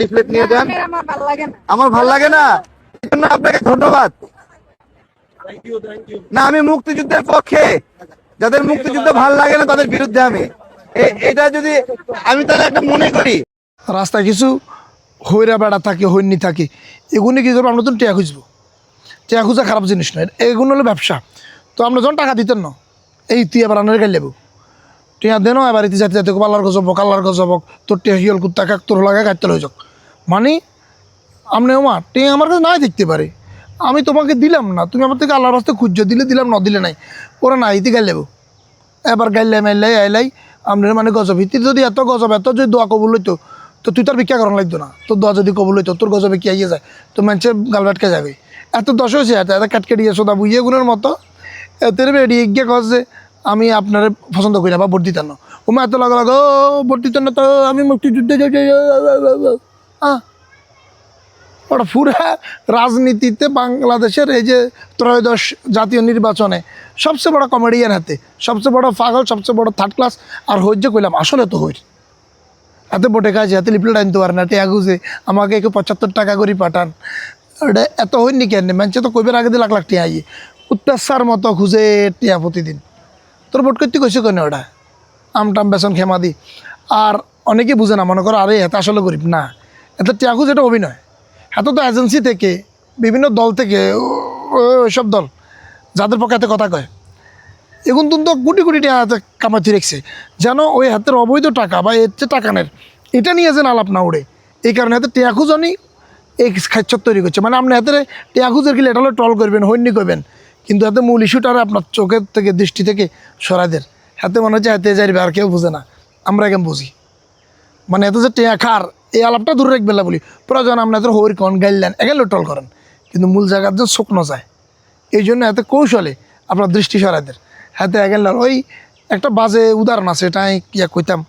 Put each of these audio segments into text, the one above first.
Leaflet নিয়ে যান। আমার ভালো লাগে না। আমার ভালো লাগে না। এই জন্য আপনাকে ধন্যবাদ। না আমি মুক্তিযুদ্ধের পক্ষে। যাদের মুক্তিযুদ্ধ ভালো লাগে না তাদের বিরুদ্ধে আমি। এটা যদি আমি তাহলে একটা মনে করি। রাস্তায় কিছু হইরা বেড়া থাকে হইনি থাকে এগুলো কী করব? আমরা তো টিয়া খুঁজবো। টিয়া খুঁজা খারাপ জিনিস নয় এগুলো হলো ব্যবসা। তো আমরা যখন টাকা দিতেন না এই তুই এবার আনার লেবু। টিয়া দেন এবার ইতি যাতে যাতে কালার গজবক কালার গজবক তোর টিয়া হিয়ল কুত্তা কাক তোর লাগা কাটতে লই যাক। মানে আপনি ওমা টিয়া আমার কাছে নাই দেখতে পারে। আমি তোমাকে দিলাম না, তুমি আমার থেকে আল্লাহর রাস্তায় খুঁজছো, দিলে দিলাম, না দিলে নাই। ওরা না ইতি গাই লেবু। এবার গাইলাই মাইলাই আইলাই আপনার মানে গজব। ইতি যদি এত গজব, এত যদি দোয়া কবুল হইতো, তো তুই তার ভিক্ষা করানো লাগতো না। তোর দোয়া যদি কবুল হইতো, তোর গজবে কি আইয়ে যায়? তো মানুষের গাল বাটকে যাবে। এত দশ হয়েছে, এত এত কাটকেটিয়ে সোদা বুঝিয়ে গুণের মতো। এতের বেড়ি গিয়ে কস যে আমি আপনার পছন্দ করি না বা ভোট দিতাম না। ও এত লাগা লাগা ভোট দিতাম না তো, আমি মুক্তিযুদ্ধে আহ ওটা পুরা রাজনীতিতে বাংলাদেশের এই যে ত্রয়োদশ জাতীয় নির্বাচনে সবচেয়ে বড় কমেডিয়ান হাতে, সবচেয়ে বড় পাগল, সবচেয়ে বড় থার্ড ক্লাস আর হইজ কইলাম, আসলে তো হইর হাতে বোটে কাজে হাতে লিপলেট আনতে পারে না, টিয়া গুজে, আমাকে একটু পঁচাত্তর টাকা করে পাঠান। ওটা এত হইনি কেন? মানছে তো কইবের আগে দিয়ে লাখ লাখ টিয়া আইয়ে। উত্তাসার মতো খুঁজে টিয়া প্রতিদিন। তোর ভোট করতে কইছে কেন ওটা আমটাম বেসন খেমা দি। আর অনেকে বুঝে না, মনে করো, আরে এত আসলে গরিব। না এত টিয়া খুঁজে এটা অভিনয় এত তো এজেন্সি থেকে, বিভিন্ন দল থেকে ওইসব দল, যাদের পক্ষে কথা কয়। এখন তো কোটি কোটি টাকা কামাতি রেখছে। যেন ওই হাতের অবৈধ টাকা বা এর যে টাকা নেন এটা নিয়ে যেন আলাপ না উড়ে। এই কারণে হাতে টিয়া খুঁজনি এই খাচ্ছর তৈরি করছে। মানে আপনি হাতে টিয়া খুঁজের গেলে এটা হলো টল করবেন হৈনি করবেন। কিন্তু হাতে মূল ইস্যুটা আপনার চোখের থেকে, দৃষ্টি থেকে সরাইদের হাতে মনে হচ্ছে হাতে যাইবে, আর কেউ বুঝে না। আমরা কেমন বুঝি? মানে এত যে টিয়া খার, এই আলাপটা দূরে রাখবে না বলি। প্রয়োজন আপনি এত হইর কন গাইলেন এগেলে টল করেন। কিন্তু মূল জায়গার যে শুকনো যায়। এই জন্য এত কৌশলে আপনার দৃষ্টি সরাইদের হাতে এগেল ওই একটা বাজে উদাহরণ আছে এটাই কিয়া কইতাম।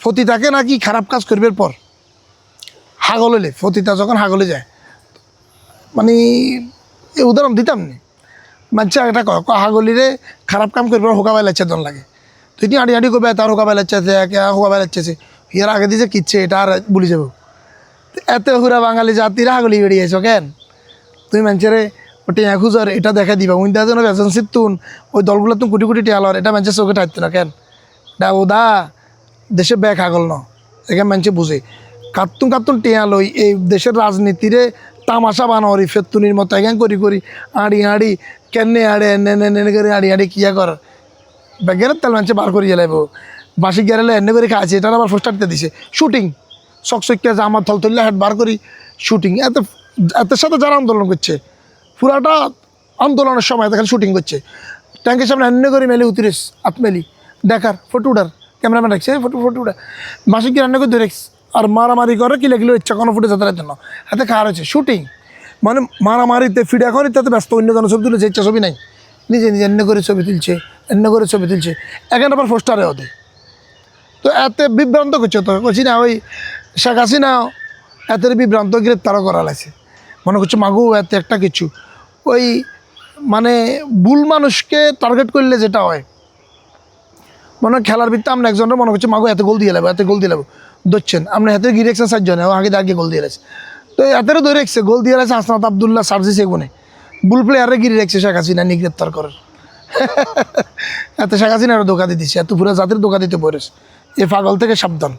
ফতিতাকে নাকি খারাপ কাজ করবার পর হাগলে ফতিতা যখন হাগলে যায়। মানে এই উদাহরণ দিতাম নি। মানছে কয় হাগলিরে খারাপ কাম করবার হোকা বেলাচ্ছে দন লাগে। তুই আড়ি আড়ি করবে তার হোকা বেলাচ্ছে হোকা বেলাচ্ছে ইয়ার আগে দিছে কিচ্ছে, এটা আর বলি যাব। এত হুরা বাঙালি জাতিরা হাগলি বেরিয়েছ কেন? তুমি মানুষের টিয়া খুঁজার এটা দেখা দিবা। উইন দেওয়ার জন্য এজেন্সির তুন, ওই দলগুলো তুমি কোটি কোটি টিয়া লর এটা মানুষের চোখে ঠাইতো না কেন? দা ওদা দেশে ব্যাগ হাগল ন। এখানে মানুষে বুঝে কাত্তুন কাত্তুন টিয়া এই দেশের রাজনীতিরে তামাশা বানাওয়ারি ফেতুনির মতো এখান করি করি আড়ি আড়ি কেনে আড়ে, এনে এনে করে আড়ি আড়ি কিয়া কর। ব্যাগের তেল মানুষে বার করিয়ে লাইব। বাসি গেলে এনে করে খাচ্ছে এটা আবার ফোস্টারতে দিছে। শুটিং। চকচকিয়া জামা থল থল্লা হেড বার করি, শুটিং। এত, এতের সাথে যারা আন্দোলন করছে, পুরাটা আন্দোলনের সময় দেখেন শুটিং করছে। ট্যাঙ্কের সামনে এনে করে মেলে উতরিস, আতমেলি, দেখার, ফটো উঠার। ক্যামেরাম্যান রাখছে, ফটো ফটো উঠা মাসিক রান্না করে ধরে। আর মারামারি করে কি লেগলো ইচ্ছা কোনো ফুটে যাতায়াতের জন্য হাতে খাওয়ার হচ্ছে শুটিং। মানে মারামারিতে ফিডা করে, তাতে ব্যস্ত, অন্য কোনো ছবি তুলেছে, ইচ্ছা ছবি নাই। নিজে নিজে এনে করে ছবি তুলছে, এনে করে ছবি তুলছে। এখানে আবার পোস্টারে ওদের তো এতে বিভ্রান্ত করছে তো করছি না, ওই শেখ হাসিনা এত বিভ্রান্ত গ্রেপ্তারও করা লাগছে। মনে করছে, মাগু, এত একটা কিছু। ওই মানে ভুল মানুষকে টার্গেট করলে যেটা হয়, মনে হয় খেলার ভিত্তি আমরা একজনের মনে করছে, মাগু, এত গোল দিয়ে লাগবো এত গোল দিয়ে লাগবো ধরছেন আপনার হাতে গিয়ে রেখেছেন চারজনে আগে আগে গোল দিয়ে রাখছে তো এতেরও ধরে রেখছে। গোল দিয়ে রাখছে আসনাত আবদুল্লাহ সার্জিস এগুনে বুল প্লেয়ারে গিরে রেখছে শেখ হাসিনা নিয়ে গ্রেপ্তার করার। এত শেখ হাসিনারও ধোকা দিচ্ছে এত পুরো জাতির ধোকা দিতে পড়েছে এ পাগল থেকে সাবধান।